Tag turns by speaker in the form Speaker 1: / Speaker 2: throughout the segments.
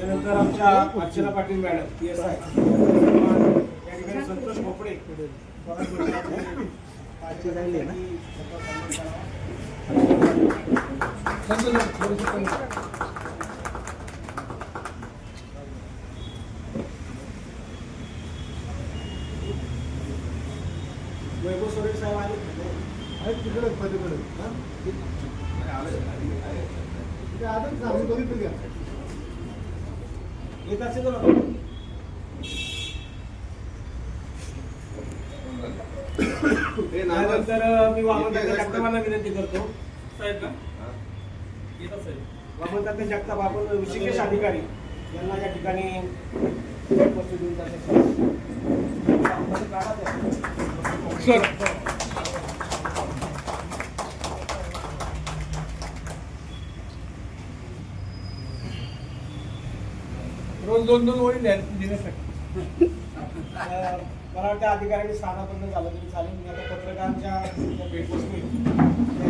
Speaker 1: त्यानंतर आमच्या Archana Patil madam P S I. या ठिकाणी संतोष भोपडे वैभव सोरेन साहेब आले
Speaker 2: आहेत तिकडे पलीकडे. हा? ते आजच आम्ही बघितलं घ्या
Speaker 1: येत असेल तर बघा. त्यानंतर मी वामनदादा जगतापांना विनंती करतो.
Speaker 3: साहेब साहेब
Speaker 1: वामनदादा जगताप. आपण ऋषिकेश अधिकारी यांना या ठिकाणी उपस्थित देऊन जाते.
Speaker 3: रोज दोन दोन ओळी देण्यासाठी
Speaker 1: मला वाटतं अधिकाऱ्यांनी स्थानापन्न झालं तरी चालेल. मी आता पत्रकारांच्या भेटवस्तू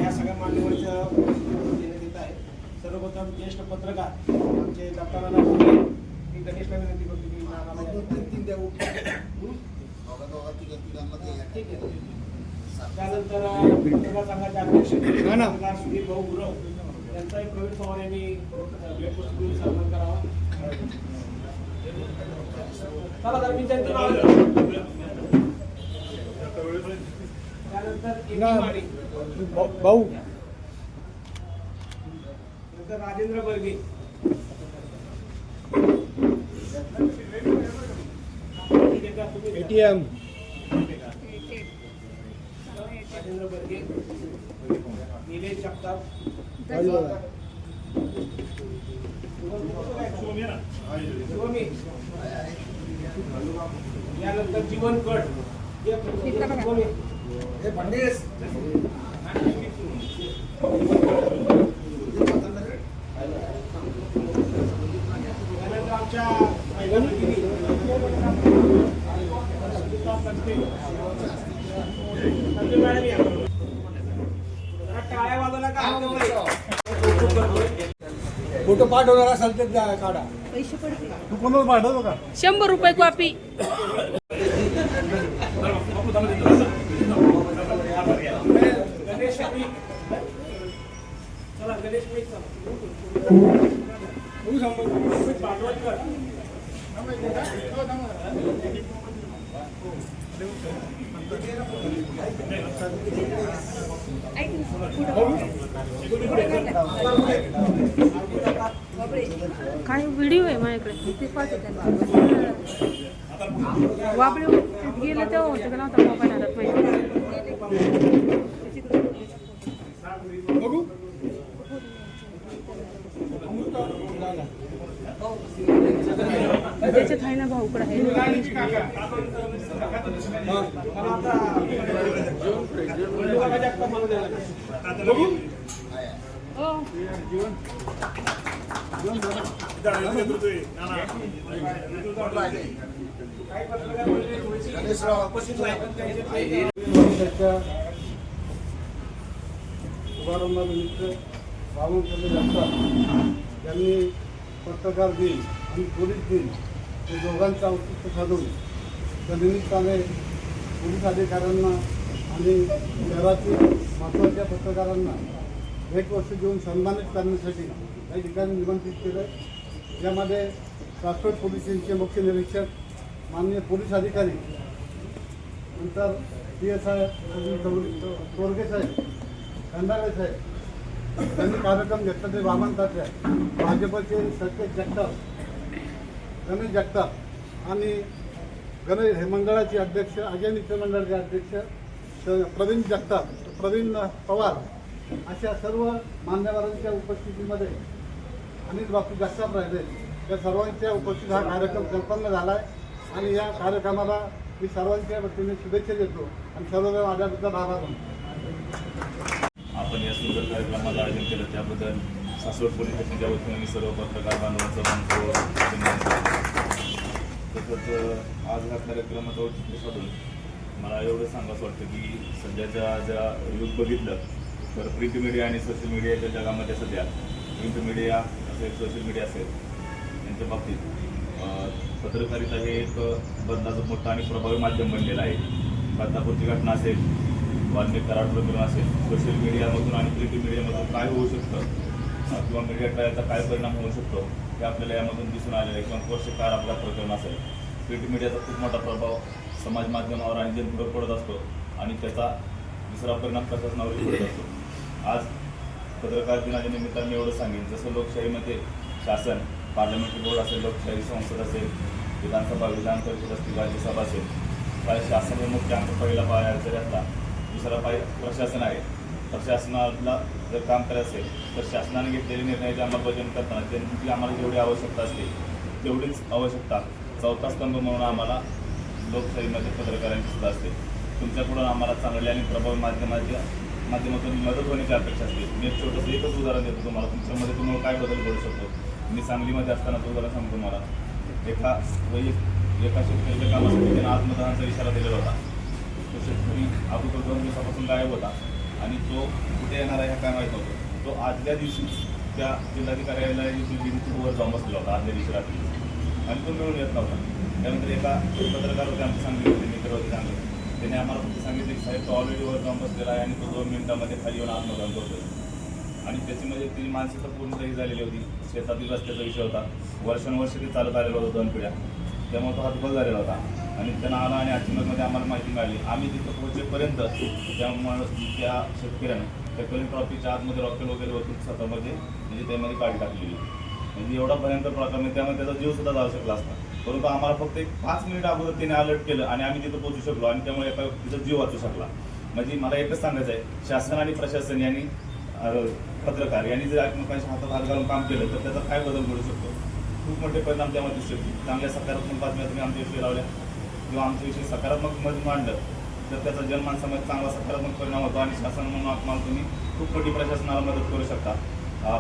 Speaker 1: या सगळ्या मान्यवरच्या देण्यात येत आहे सर्वप्रथम ज्येष्ठ पत्रकार आमचे भोगे मी गणेशला विनंती करतो की हं? त्यानंतर पत्रकार संघाचे अध्यक्ष पत्रकार सुधीर भाऊ गुरव यांचाही प्रवीण पवार यांनी भेटवस्तू सन्मान करावा.
Speaker 2: भाऊ.
Speaker 1: नंतर राजेंद्र बर्गे
Speaker 2: एटीएम
Speaker 1: राजेंद्र बर्गे. निलेश जगताप. यानंतर जीवन कट शिवमी. त्यानंतर आमच्या महिला भगिनी सुनीता तटके. तटके मॅडम या. जरा टाळ्या वाजवल्या का हरकत नाही. कौतुक करतोय.
Speaker 2: फोटो पाठवणार असाल तर द्या, काढा.
Speaker 4: पैसे पडतील.
Speaker 2: तू कोणाला पाठवतो का?
Speaker 4: शंभर रुपये कॉपी.
Speaker 1: गणेश मी चला गणेश मी चला पाठवणकर.
Speaker 4: काय व्हिडिओ आहे माझ्याकडे. ते पाठवते वापरे गेले तेव्हा होतं का नव्हता मोबाईल हातात माहिती त्याच्यात आहे ना भाऊकडे आहे.
Speaker 2: शुभारंभानिमित्त बावनकुळे जगताप यांनी पत्रकार दिन आणि पोलीस दिन हे दोघांचं औचित्य साधून त्या निमित्ताने पोलीस अधिकाऱ्यांना आणि शहरातील महत्त्वाच्या पत्रकारांना भेटवस्तू देऊन सन्मानित करण्यासाठी काही ठिकाणी निमंत्रित केलं यामध्ये राष्ट्रीय पोलिसांचे मुख्य निरीक्षक माननीय पोलीस अधिकारी नंतर पी एस आय तोरगे साहेब खंडाळे साहेब त्यांनी कार्यक्रम घेतला ते वामन भाजपचे सत्य जगताप गणेश जगताप आणि गणेश हे मंडळाचे अध्यक्ष अजय मित्रमंडळाचे अध्यक्ष प्रवीण जगताप प्रवीण पवार अशा सर्व मान्यवरांच्या उपस्थितीमध्ये अनिल बापू जगताप राहिले. या सर्वांच्या उपस्थित हा कार्यक्रम संपन्न झाला आहे आणि या कार्यक्रमाला मी सर्वांच्या वतीने शुभेच्छा देतो आणि सर्व माझ्याबद्दल आभार मानतो
Speaker 5: आपण या सुंदर कार्यक्रमाला आयोजन केलं. त्याबद्दल सासवड पोलीस स्टेशनच्या वतीने मी सर्व पत्रकार बांधवांचं मानतो तसंच आज ह्या कार्यक्रमाचं औचित्य साधून मला एवढं सांगावं वाटतं की सध्याच्या ज्या युग बघितलं तर प्रिंट मीडिया आणि सोशल मीडियाच्या जगामध्ये सध्या प्रिंट मीडिया असेल सोशल मीडिया असेल यांच्या बाबतीत पत्रकारिता हे एक बदलाचं मोठं आणि प्रभावी माध्यम बनलेलं आहे. बदलापूरची घटना असेल वाल्मिक कराड प्रकरण असेल सोशल मीडियामधून आणि प्रिंट मीडियामधून काय होऊ शकतं? किंवा मीडिया ट्रायलचा काय परिणाम होऊ शकतो? हे आपल्याला यामधून दिसून आलेलं आहे. किंवा कोर्स कार आपला प्रकरण असेल. प्रिंट मीडियाचा खूप मोठा प्रभाव समाज माध्यमावर आणि जनपुढं पडत असतो. आणि त्याचा दुसरा परिणाम प्रशासनावर पडत असतो. आज पत्रकार दिनाच्या निमित्ताने मी एवढं सांगेन. जसं लोकशाहीमध्ये शासन पार्लमेंटरी बोर्ड असेल लोकशाही संसद असेल विधानसभा विधान परिषद असतील राज्यसभा असेल काय शासन हे मुख्य अंक पहिला पाय जरी असला दुसरा पाय प्रशासन आहे. प्रशासनाला जर काम करायचं असेल तर शासनाने घेतलेले निर्णयाचे अंमलबजावणी करताना त्यांची आम्हाला जेवढी आवश्यकता असते तेवढीच आवश्यकता. चौथा स्तंभ म्हणून आम्हाला लोकशाहीमध्ये पत्रकारांची सुद्धा असते. तुमच्याकडून आम्हाला चांगल्या आणि प्रभावी माध्यमाच्या माध्यमातून मदत होण्याची अपेक्षा असते. मी एक छोटंसं एकच उदाहरण देतो तुम्हाला. तुमच्यामध्ये तुम्हाला काय बदल घडू शकतो? मी सांगलीमध्ये असताना तो उदाहरण सांगतो तुम्हाला. एका वैयक एका शेतकऱ्याच्या कामासाठी त्याने आत्मदहनाचा इशारा दिलेला होता. तो शेतकरी अगोदर दोन दिवसापासून गायब होता आणि तो कुठे येणार आहे हा काय माहीत नव्हतं. तो आदल्या दिवशी त्या जिल्हाधिकाऱ्याला वर जाऊन बसलेला होता आदल्या दिवशी रात्री. आणि तो मिळून येत नव्हता. त्यानंतर एका पत्रकार होते आमचे सांगली होते मित्र होते चांगले त्याने आम्हाला फक्त सांगितलं की साहेब तो ऑलरेडी वर जाऊन बसलेला आहे आणि तो दोन मिनिटामध्ये खाली येऊन आत्मदान करतो आणि त्याची म्हणजे ती मानसिकता पूर्णतही झालेली होती. शेतातील रस्त्याचा विषय होता. वर्षानुवर्ष ते चालत आलेला होता दोन पिढ्या. त्यामुळे तो हातबल झालेला होता. आणि त्यांना आला आणि अचानकमध्ये आम्हाला माहिती मिळाली. आम्ही तिथं पोहोचेपर्यंत त्यामुळे त्या शेतकऱ्यानं त्या कलेक्टर ऑफिसच्या आतमध्ये रॉकेल वगैरे होती स्वतःमध्ये म्हणजे त्यामध्ये काढी टाकलेली. म्हणजे एवढा भयंकर प्रकार म्हणजे त्यामुळे त्याचा जीव सुद्धा जाऊ शकला असता. परंतु आम्हाला फक्त एक पाच मिनिट अगोदर त्याने अलर्ट केलं आणि आम्ही तिथं पोहोचू शकलो आणि त्यामुळे एका व्यक्तीचा जीव वाचू शकला. म्हणजे मला एकच सांगायचं आहे शासन आणि प्रशासन यांनी पत्रकार यांनी जर एकमेकांच्या हातात हात घालून काम केलं तर त्याचा काय बदल घडू शकतो? खूप मोठे परिणाम त्यामध्ये दिसू शकतील चांगल्या सकारात्मक बातम्या तुम्ही आमच्याविषयी लावल्या. किंवा आमच्याविषयी सकारात्मक मत मांडलं तर त्याचा जनमानसामध्ये चांगला सकारात्मक परिणाम होतो आणि शासन म्हणून आम्हाला तुम्ही खूप मोठी प्रशासनाला मदत करू शकता.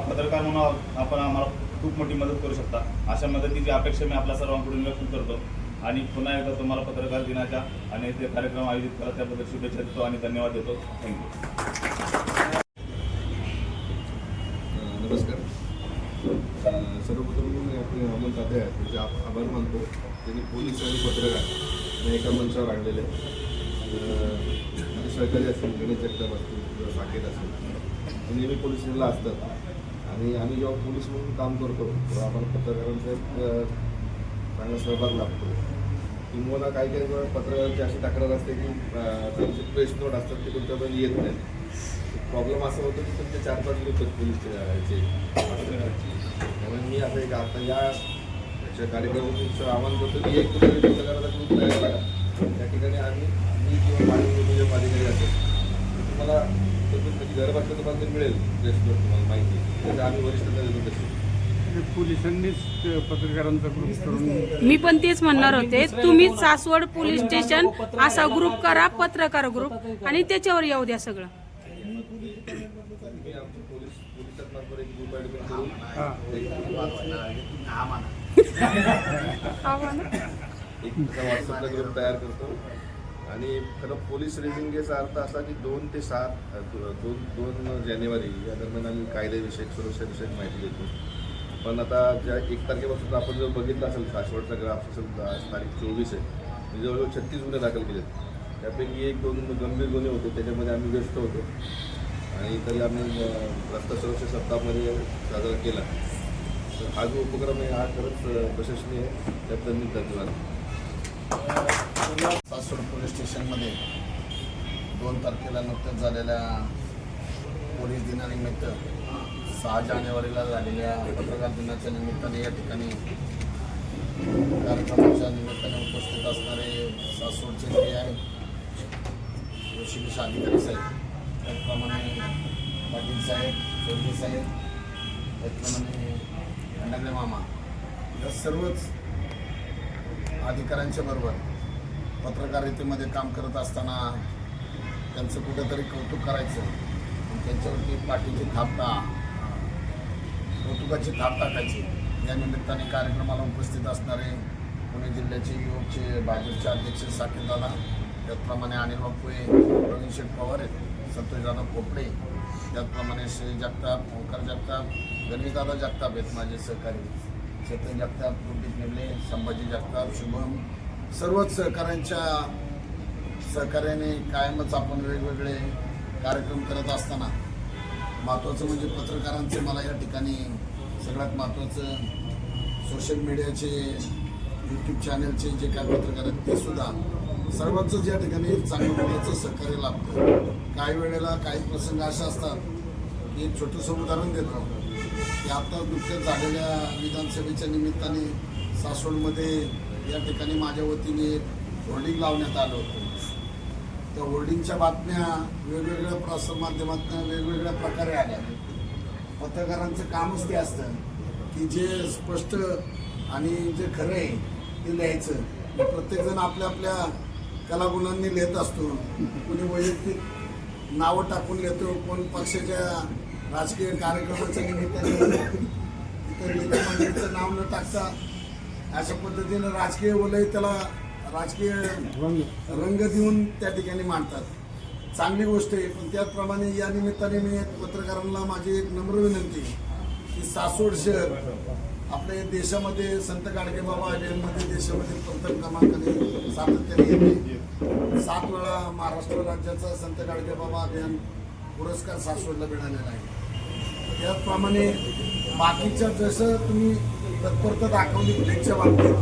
Speaker 5: पत्रकार म्हणून आपण आम्हाला खूप मोठी मदत करू शकता. अशा मदतीची अपेक्षा मी आपल्या सर्वांकडून व्यक्त करतो. आणि पुन्हा एकदा तुम्हाला पत्रकार दिनाच्या आणि ते कार्यक्रम आयोजित करा त्याबद्दल शुभेच्छा देतो आणि धन्यवाद देतो. थँक्यू
Speaker 6: नमस्कार. सर्वप्रथम मी आपले अमोल तात्या आहेत त्यांचे आप- आभार मानतो. त्यांनी पोलीस आणि पत्रकार या एका मंचावर आणलेले आहेत. सहकारी असतील गणेश जगताप असतील किंवा साकेत असतील. नेहमी पोलीस स्टेशनला असतात आणि आम्ही जेव्हा पोलीस म्हणून काम करतो तेव्हा आपण पत्रकारांचा एक चांगला सहभाग लागतो किंवा काही काही वेळा पत्रकारांची अशी तक्रार असते की त्यांचे प्रेस नोट असतात ते तुमच्यापर्यंत येत नाही प्रॉब्लेम असा होतो की तुमचे चार पाच लोक पोलीसचे त्यामुळे मी आता एक आता या याच्या कार्यक्रमाचं आवाहन करतो की एक कुठेतरी पत्रकाराचा ग्रुप तयार करा त्या ठिकाणी आम्ही मी किंवा माझे जे अधिकारी असेल तुम्हाला म्हणजे तुम्हाला ते मिळेल. प्रेसवर तुम्हाला माहिती त्याचं आम्ही वरिष्ठांना देतो तशी
Speaker 2: पोलिसांनीच पत्रकारांचा ग्रुप करून
Speaker 4: मी पण तेच म्हणणार होते. तुम्ही सासवड पोलीस स्टेशन असा ग्रुप करा पत्रकार ग्रुप आणि त्याच्यावर येऊ द्या सगळं.
Speaker 6: मी आमचे पोलीस पोलिसांमार्फत एक ग्रुप ॲडमिट करून एक तसा व्हॉट्सअपला ग्रुप तयार करतो. आणि खरं पोलीस रेजिंगेचा अर्थ असा की दोन ते सात दोन दोन जानेवारी या दरम्यान आम्ही कायदेविषयक सुरक्षाविषयक माहिती देतो पण आता ज्या एक तारखेपासून आपण जर बघितलं असेल सासवडचा ग्राफ असेल तारीख चोवीस आहे. म्हणजे जवळजवळ छत्तीस गुन्हे दाखल केलेत. त्यापैकी एक दोन गंभीर गुन्हे होते त्याच्यामध्ये आम्ही व्यस्त होतो. आणि तरी आम्ही रस्ता सुरक्षा सप्ताहामध्ये साजरा केला. तर हा जो उपक्रम आहे हा खरंच अ, प्रशंसनीय त्याबद्दल मी धन्यवाद.
Speaker 7: सासवड पोलीस स्टेशनमध्ये दोन तारखेला नुकत्याच झालेल्या पोलीस दिनानिमित्त सहा जानेवारीला झालेल्या पत्रकार दिनाच्या निमित्ताने या ठिकाणी कार्यक्रमाच्या निमित्ताने उपस्थित असणारे सासवडचे जे आहे ऋषिकेश अधिकारी साहेब त्याचप्रमाणे पाटील साहेब चौधरी साहेब त्याचप्रमाणे खंडागळे मामा या सर्वच अधिकाऱ्यांच्या बरोबर पत्रकारितेमध्ये काम करत असताना त्यांचं कुठेतरी कौतुक करायचं. त्यांच्यावरती पाठीची थापता कौतुकाची थाप टाकायची या निमित्ताने कार्यक्रमाला उपस्थित असणारे पुणे जिल्ह्याचे युवकचे भाजपचे अध्यक्ष साकेत त्याचप्रमाणे अनिल बापुये प्रवीण शेठ पवार आहेत संतोषदादा पोपडे त्याचप्रमाणे श्री जगताप ओंकार जगताप गणेशदादा जगताप आहेत माझे सहकारी. चेतन जगताप कुलदीप नेमले संभाजी जगताप शुभम सर्वच सहकाऱ्यांच्या सहकार्याने कायमच आपण वेगवेगळे कार्यक्रम करत असताना महत्त्वाचं म्हणजे पत्रकारांचे मला या ठिकाणी सगळ्यात महत्त्वाचं सोशल मीडियाचे यूट्यूब चॅनलचे जे काय पत्रकार आहेत ते सुद्धा सर्वांचंच या ठिकाणी चांगलं मीडियाचं सहकार्य लाभतं. काही वेळेला काही प्रसंग असे असतात की एक छोटंसं उदाहरण देतो. की आता नुकत्याच झालेल्या विधानसभेच्या निमित्ताने सासवडमध्ये या ठिकाणी माझ्या वतीने एक होर्डिंग लावण्यात आलं होतं. त्या होर्डिंगच्या बातम्या वेगवेगळ्या प्रसारमाध्यमातून वेगवेगळ्या प्रकारे आल्या. पत्रकारांचं कामच ते असतं की जे स्पष्ट आणि जे खरं आहे ते लिहायचं. प्रत्येकजण आपल्या आपल्या कलागुणांनी लिहित असतो. कोणी वैयक्तिक नावं टाकून लिहितो कोण पक्षाच्या राजकीय कार्यक्रमाच्या निमित्ताने. इतर नेते मंडळीचं नाव न टाकता अशा पद्धतीनं राजकीय वलय त्याला राजकीय रंग. देऊन त्या ठिकाणी मांडतात. चांगली गोष्ट आहे पण त्याचप्रमाणे या निमित्ताने मी पत्रकारांना माझी एक नम्र विनंती की सासवड शहर आपल्या देशामध्ये संत गाडगेबाबा अभियानमध्ये देशामध्ये प्रथम क्रमांकाने सातत्याने येते. सात वेळा महाराष्ट्र राज्याचा संत गाडगेबाबा अभियान पुरस्कार सासवडला मिळालेला आहे. त्याचप्रमाणे बाकीच्या जसं तुम्ही तत्परता दाखवली ब्रेकच्या बाबतीत.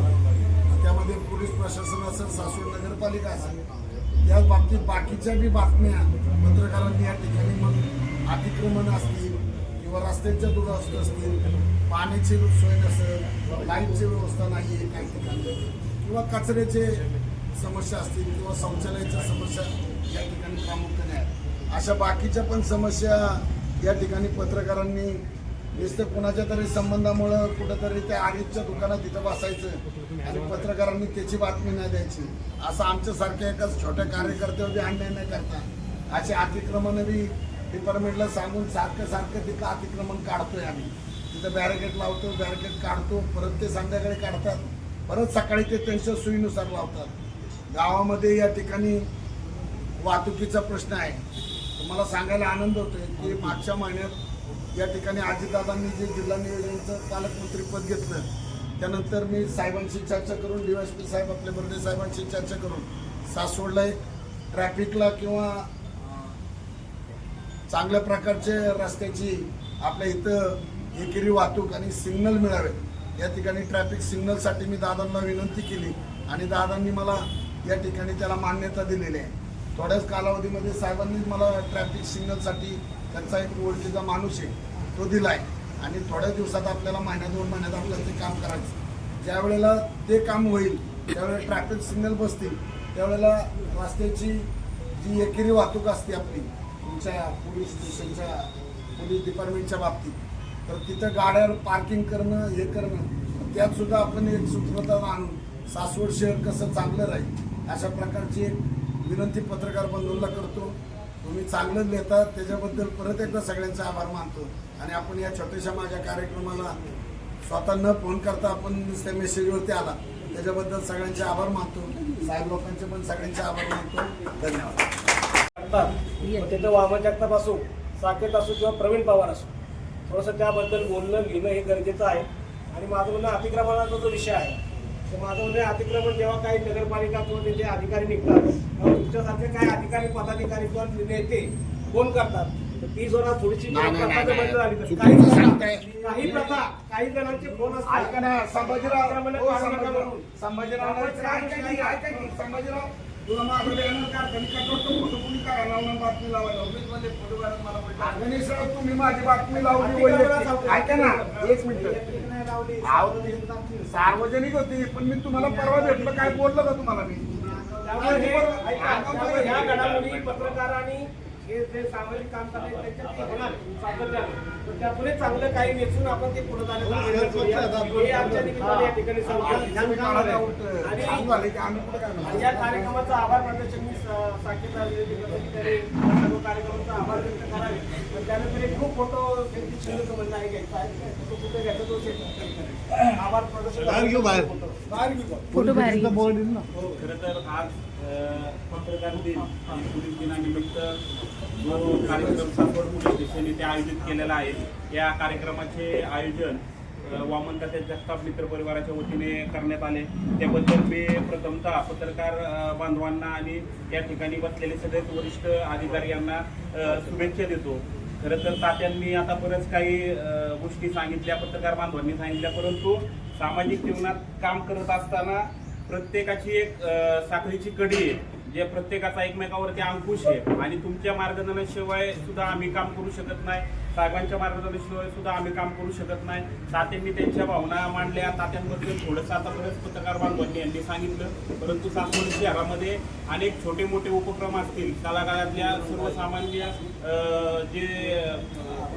Speaker 7: त्यामध्ये पोलीस प्रशासन असेल सासू नगरपालिका असेल या बाबतीत बाकीच्या बी बातम्या पत्रकारांनी या ठिकाणी मग अतिक्रमण असतील किंवा रस्त्यांच्या दुरावस्थ असतील पाण्याची सोय नसेल लाईटची व्यवस्था नाही आहे काही ठिकाणी किंवा कचऱ्याचे समस्या असतील किंवा शौचालयाच्या समस्या या ठिकाणी प्रामुख्याने आहेत. अशा बाकीच्या पण समस्या या ठिकाणी पत्रकारांनी नुसतं कुणाच्या तरी संबंधामुळं कुठंतरी त्या आगीच्या दुकानात तिथं बसायचं आणि पत्रकारांनी त्याची बातमी नाही द्यायची. असं आमच्यासारख्या एकाच छोट्या कार्यकर्त्यावर बी अन्याय नाही करता. असे अतिक्रमण बी डिपार्टमेंटला सांगून सारखं सारखं तिथं अतिक्रमण काढतोय आम्ही. तिथं बॅरिकेड लावतो बॅरिकेड काढतो परत ते संध्याकाळी काढतात. परत सकाळी ते त्यांच्या सोयीनुसार लावतात. गावामध्ये या ठिकाणी वाहतुकीचा प्रश्न आहे. तुम्हाला मला सांगायला आनंद होतोय की मागच्या महिन्यात या ठिकाणी अजितदादांनी जे जिल्हा नियोजनचं पालकमंत्रीपद घेतलं त्यानंतर मी साहेबांशी चर्चा करून डीवायसपी साहेब आपले बर्डे साहेबांशी चर्चा करून सासवडला एक ट्रॅफिकला किंवा चांगल्या प्रकारचे रस्त्याची आपल्या इथं एकेरी वाहतूक आणि सिग्नल मिळावे या ठिकाणी ट्रॅफिक सिग्नलसाठी मी दादांना विनंती केली आणि दादांनी मला या ठिकाणी त्याला मान्यता दिलेली आहे. थोड्याच कालावधीमध्ये साहेबांनी मला ट्रॅफिक सिग्नलसाठी त्यांचा एक ओळखीचा माणूस आहे. तो दिला आहे आणि थोड्या दिवसात आपल्याला महिन्या दोन महिन्यात आपल्याला ते काम करायचं. ज्या वेळेला ते काम होईल त्यावेळेला ट्रॅफिक सिग्नल बसतील त्यावेळेला रस्त्याची जी एकेरी वाहतूक असते आपली तुमच्या पोलीस स्टेशनच्या पोलीस डिपार्टमेंटच्या बाबतीत तर तिथं गाड्या पार्किंग करणं हे करणं त्यात सुद्धा आपण एक सूत्रता आणून सासवड शहर कसं चांगलं राहील अशा प्रकारची एक विनंती पत्रकार बंधूंना करतो. तुम्ही चांगलं लिहिता त्याच्याबद्दल परत एकदा सगळ्यांचे आभार मानतो. आणि आपण या छोट्याशा माझ्या कार्यक्रमाला स्वतः न फोन करता आपण त्या मेसेजवरती आला. त्याच्याबद्दल सगळ्यांचे आभार मानतो. साहेब लोकांचे पण सगळ्यांचे आभार मानतो. धन्यवाद.
Speaker 1: त्याचं वामन जगताप असो साकेत असो किंवा प्रवीण पवार असो थोडंसं त्याबद्दल बोलणं लिहिणं हे गरजेचं आहे. आणि माझं म्हणणं अतिक्रमणाचा जो विषय आहे तर माझं म्हणणं आहे, अतिक्रमण जेव्हा काही नगरपालिका किंवा त्याचे अधिकारी निघतात तेव्हा तुमच्यासारखे काही अधिकारी पदाधिकारी किंवा नेते फोन करतात तर ती जरा थोडीशी
Speaker 7: नाही, नाही,
Speaker 1: प्रथा
Speaker 7: नाही,
Speaker 1: बंद झाली.
Speaker 7: चुकीचं
Speaker 1: काही प्रथा-
Speaker 7: सांगताय.
Speaker 1: काही प्रथा काही जणांचे फोन असतात
Speaker 2: ऐका ना संभाजीराव
Speaker 1: अतिक्रमण
Speaker 2: हो,
Speaker 1: काढू नका
Speaker 2: संभाजीराव
Speaker 1: म्हणून.
Speaker 2: संभाजीराव
Speaker 1: आपण
Speaker 2: ऐका की, ऐका की, संभाजीराव तुला बातमी लावायला तुम्ही माझी बातमी लावली वैयक्तिक. ऐका ना एक मिनिट. अहो, ती सार्वजनिक होती पण मी तुम्हाला परवा भेटलो. काय बोललो का तुम्हाला मी?
Speaker 1: त्यामुळे घडामोडी पत्रकारांनी हे जे सामाजिक काम करतात त्यांच्यात ते होणार सातत्यानं. पण त्यातूनच चांगलं काही वेचून आपण ते पुढे जाण्याचा करूया. हे आमच्या निमित्ताने या ठिकाणी सांगतो. आणि आणि या कार्यक्रमाचा आभार प्रदर्शन मी स- साकेत जिल्हाधिकारी सर्व कार्यक्रमाचा आभार व्यक्त करावे. पण त्यानंतर एक खूप फोटो त्यांची शिल्लक म्हणणं आहे घ्यायचा कुठे घ्यायचा तो शेत आभार प्रदर्शन
Speaker 2: बाहेर.
Speaker 4: फोटो बाहेर घे.
Speaker 3: खरं तर आज पत्रकार दिन आणि पोलीस दिनानिमित्त जो कार्यक्रम सासवड पोलीस स्टेशन इथे आयोजित केलेला आहे या कार्यक्रमाचे आयोजन वामन तसेच जगताप मित्र परिवाराच्या वतीने करण्यात आले. त्याबद्दल मी प्रथमतः पत्रकार बांधवांना आणि या ठिकाणी बसलेले सगळे वरिष्ठ अधिकारी यांना शुभेच्छा देतो. खरं तर तात्यांनी आता बरंच काही गोष्टी सांगितल्या पत्रकार बांधवांनी सांगितल्या परंतु सामाजिक जीवनात काम करत असताना प्रत्येकाची एक साखळीची कडी आहे जे प्रत्येकाचा एकमेकावरती अंकुश आहे. आणि तुमच्या मार्गदर्शनाशिवाय सुद्धा आम्ही काम करू शकत नाही. साहेबांच्या मार्गदर्शनाशिवाय सुद्धा आम्ही काम करू शकत नाही. तात्यांनी त्यांच्या भावना मांडल्या. तात्यांबद्दल थोडंसं आता बरेच पत्रकार बांधवांनी यांनी सांगितलं. परंतु सासवड शहरामध्ये अनेक छोटे मोठे उपक्रम असतील. कलाकारातल्या सर्वसामान्य जे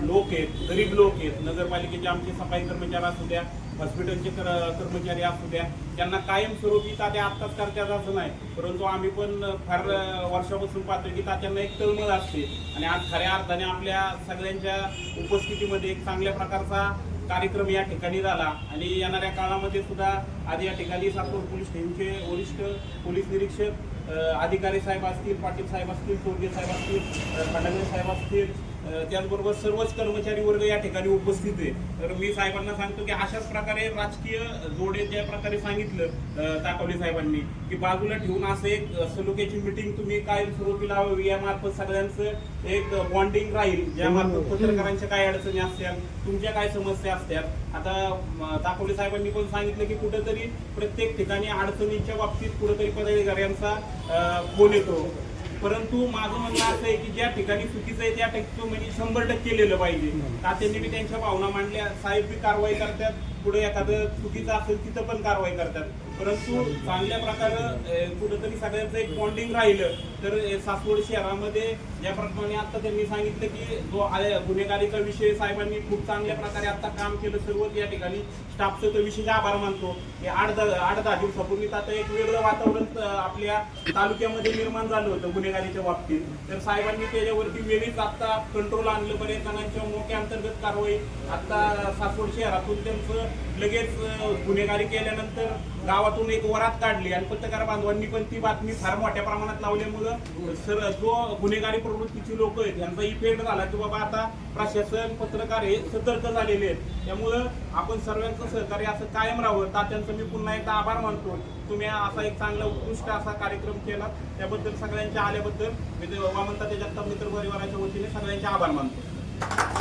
Speaker 3: लोक आहेत गरीब लोक आहेत नगरपालिकेचे आमचे सफाई कर्मचारी असू द्या हॉस्पिटलचे कर कर्मचारी असू द्या त्यांना कायमस्वरूपी तात्या आत्ताच करतात असं नाही. परंतु आम्ही पण फार वर्षापासून पाहतो की तात्यांना एक तळमळ असते. आणि आज खऱ्या अर्थाने आपल्या सगळ्यांच्या उपस्थितीमध्ये एक चांगल्या प्रकारचा कार्यक्रम या ठिकाणी झाला. आणि येणाऱ्या काळामध्ये सुद्धा आज या ठिकाणी सातपूर पोलीस स्टेशनचे वरिष्ठ पोलीस निरीक्षक अधिकारी साहेब असतील पाटील साहेब असतील चोरगे साहेब असतील फडणवीस साहेब असतील त्याचबरोबर सर्वच कर्मचारी वर्ग या ठिकाणी उपस्थित आहे. तर मी साहेबांना सांगतो की अशाच प्रकारे राजकीय जोडे ज्या प्रकारे सांगितलं ताकवले साहेबांनी की बाजूला ठेवून असं एक सलोख्याची मिटिंग तुम्ही कायमस्वरूपी लावावी यामार्फत सगळ्यांचं एक बॉन्डिंग राहील ज्यामार्फत पत्रकारांच्या काय अडचणी असतात तुमच्या काय समस्या असतात. आता ताकवले साहेबांनी पण सांगितलं की कुठेतरी प्रत्येक ठिकाणी अडचणीच्या बाबतीत कुठेतरी पदाधिकाऱ्यांचा फोन येतो. परंतु माझं म्हणणं असं आहे की ज्या ठिकाणी चुकीचं आहे त्या ठिकाणी म्हणजे शंभर टक्के केलेलं पाहिजे. तात्यांनी बी त्यांच्या भावना मांडल्या साहेब बी कारवाई करतात पुढे एखादं चुकीचं असेल तिथं पण कारवाई करतात. परंतु चांगल्या प्रकारे कुठंतरी सगळ्यांचं एक बॉन्डिंग राहिलं. तर सासवड शहरामध्ये ज्याप्रमाणे आता त्यांनी सांगितलं की जो आ- गुन्हेगारीचा विषय साहेबांनी खूप चांगल्या प्रकारे आता काम केलं सर्वच या ठिकाणी. स्टाफचं तर विशेष आभार मानतो. की आठ दहा आठ दहा दिवसापूर्वी आता एक वेगळं वातावरण आपल्या तालुक्यामध्ये निर्माण झालं होतं गुन्हेगारीच्या बाबतीत. तर साहेबांनी त्याच्यावरती वेगळीच आता कंट्रोल आणलं बरेच जणांच्या मोठ्या अंतर्गत कारवाई आता सासवड शहरातून त्यांचं लगेच गुन्हेगारी केल्यानंतर गावातून एक वरात काढली आणि पत्रकार बांधवांनी पण ती बातमी फार मोठ्या प्रमाणात लावल्यामुळं सर जो गुन्हेगारी प्रवृत्तीची लोक आहेत यांचा इफेक्ट झाला की बाबा आता प्रशासन पत्रकार हे सतर्क झालेले आहेत. त्यामुळं आपण सर्वांचं सहकार्य असं कायम राहावं. तात्यांचं मी पुन्हा एकदा आभार मानतो. तुम्ही असा एक चांगला उत्कृष्ट असा कार्यक्रम केला. त्याबद्दल सगळ्यांच्या आल्याबद्दल मी ते वामनता जगताप मित्र परिवाराच्या वतीने सगळ्यांचे आभार मानतो.